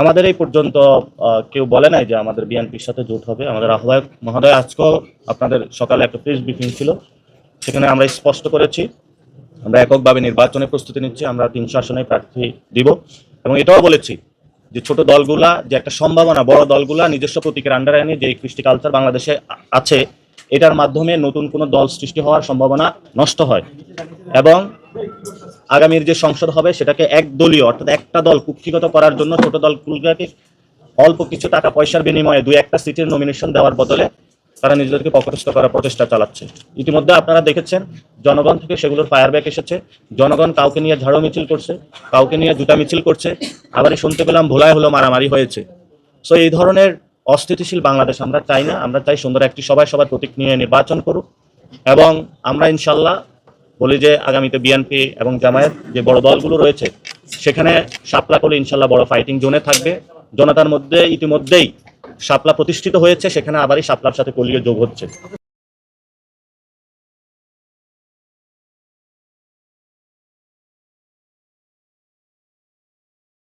আমাদের এই পর্যন্ত কেউ বলে নাই যে আমাদের বিএনপির সাথে জোট হবে। আমাদের আহ্বায়ক মহোদয় আজকেও আপনাদের সকালে একটা প্রেস ব্রিফিং ছিল। সেখানে আমরা স্পষ্ট করেছি। আমরা এককভাবে নির্বাচনে প্রস্তুতি নিচ্ছি। আমরা তিনশো আসনে প্রার্থী দিব। এবং এটাও বলেছি যে ছোট দলগুলা, যে একটা সম্ভাবনা, বড় দলগুলা নিজস্ব প্রতীকের আন্ডারে এনে যে কৃষ্টি কালচার বাংলাদেশে আছে, এটার মাধ্যমে নতুন কোনো দল সৃষ্টি হওয়ার সম্ভাবনা নষ্ট হয়। এবং আগামীর যে সংসদ হবে সেটাকে একদলীয় অর্থাৎ একটা দল কুক্ষিগত করার জন্য ছোট দলগুলোকে অল্প কিছু টাকা পয়সার বিনিময়ে দুই একটা সিটের নমিনেশন দেওয়ার বদলে তারা নিজেদেরকে পকটস্থ করার প্রচেষ্টা চালাচ্ছে। ইতিমধ্যে আপনারা দেখেছেন, জনগণ থেকে সেগুলোর ফায়ার ব্যাক এসেছে। জনগণ কাউকে নিয়ে ঝাড়ু মিছিল করছে, কাউকে নিয়ে জুতা মিছিল করছে। আবার শুনতে পেলাম ভোলায় হলো মারামারি হয়েছে। সো এই ধরনের অস্থিতিশীল বাংলাদেশ আমরা চাই না। আমরা চাই সুন্দর একটি সবাই সবার প্রতীক নিয়ে নির্বাচন করুক। এবং আমরা ইনশাল্লাহ বলি যে আগামীতে বিএনপি এবং জামায়াত যে বড় দলগুলো রয়েছে, সেখানে সাপলা করলে ইনশাল্লাহ বড় ফাইটিং জোনে থাকবে। জনতার মধ্যে ইতিমধ্যেই সাপলা প্রতিষ্ঠিত হয়েছে, সেখানে আবারই সাপলার সাথে কলিয়ে যোগ হচ্ছে।